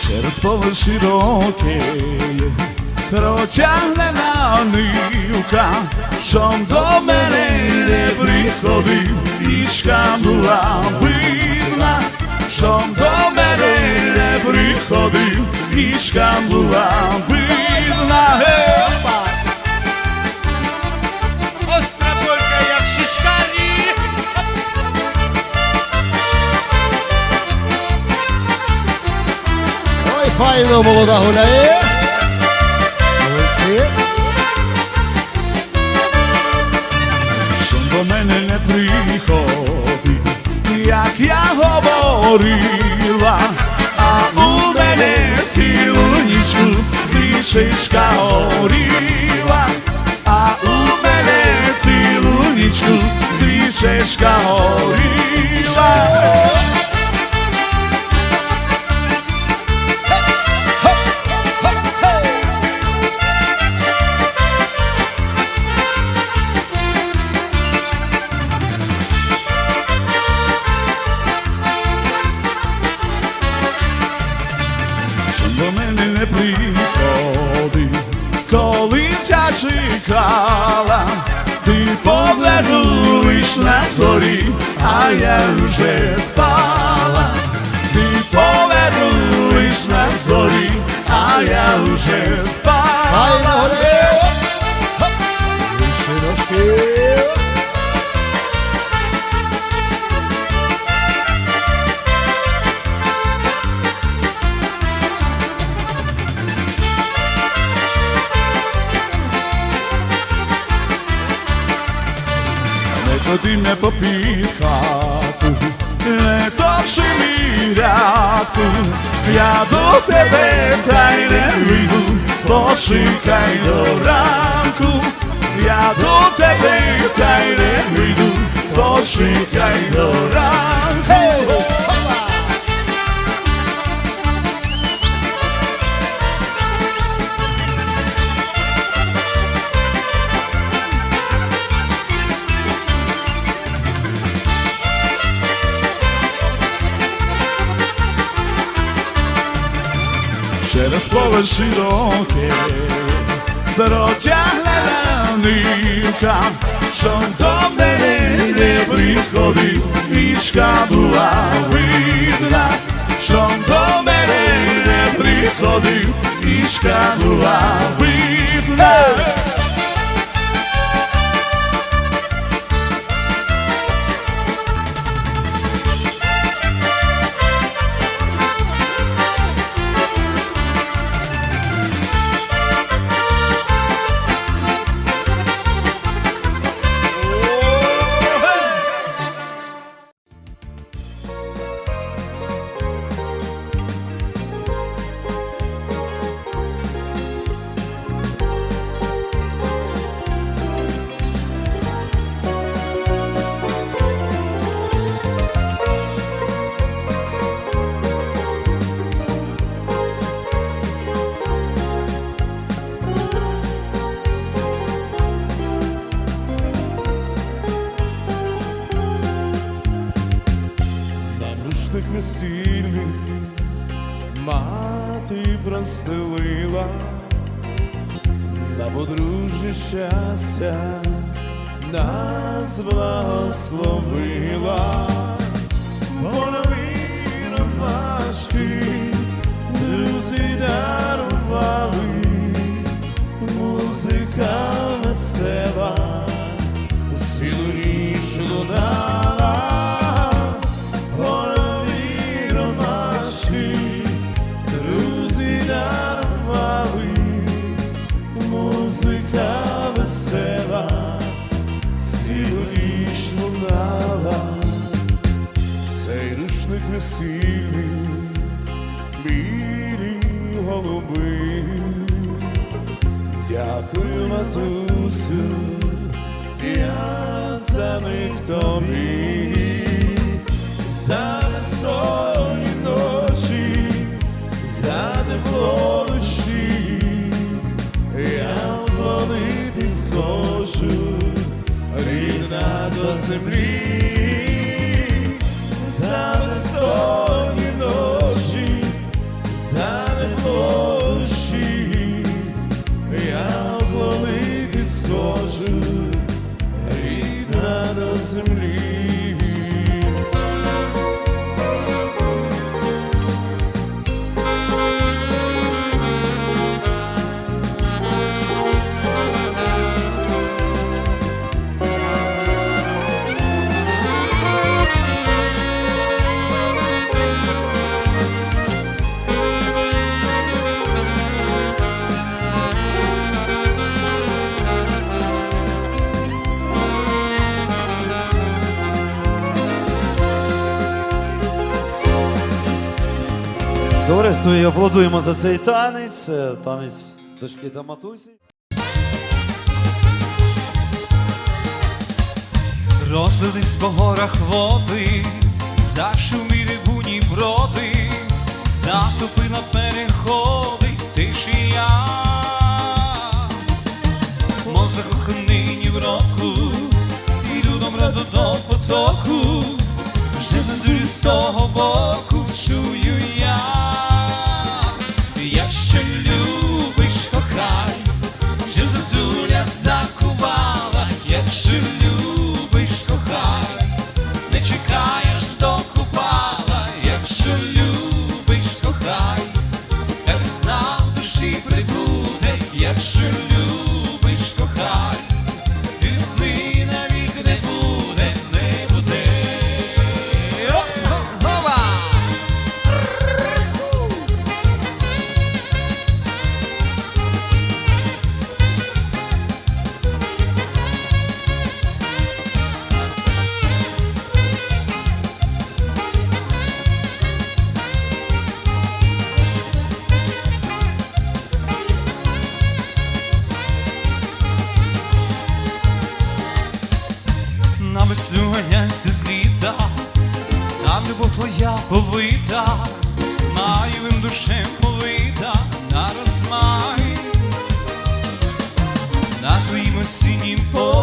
через поле широке протягнена нивка, щоб до мене не приходив, річка була видна, щоб до мене не приходив, річка була видна. Файно молода гуляє. Ось. Щоб до мене не приходив, як я говорила, а у мене цілу нічку свічечка горіла, а у мене цілу нічку свічечка горіла. Ти лиш на зорі, а я вже спала, ти повернулиш на зорі, а я вже спала. гуляє. Вище ножки. Не ходи не попід хату, не точи мій рядку, я до тебе та й не вийду, почекай до ранку, я до тебе та Через поле широке протягнена нивка, що до мене не приходив, річка була видна, що до мене не приходив, річка була видна. Весільний мати простелила на подружжя щастя нас благословила. Весільний, білі голуби. Дякую, матусю, я за них тобі, за веселі ночі, за тепло душі, я вклонитись хочу, рідна до землі, Товариство, і аплодуємо за цей танець. Танець дочки та матусі. Розлились по горах води, зашуміли буні броди, затопила переходи тишія. Мов закоханий в року, іду добре до потоку, вже зазулю з того боку ганяйся з літа, там любов твоя повита, маєвим душем повита на розмай, на твоїм осіннім полі,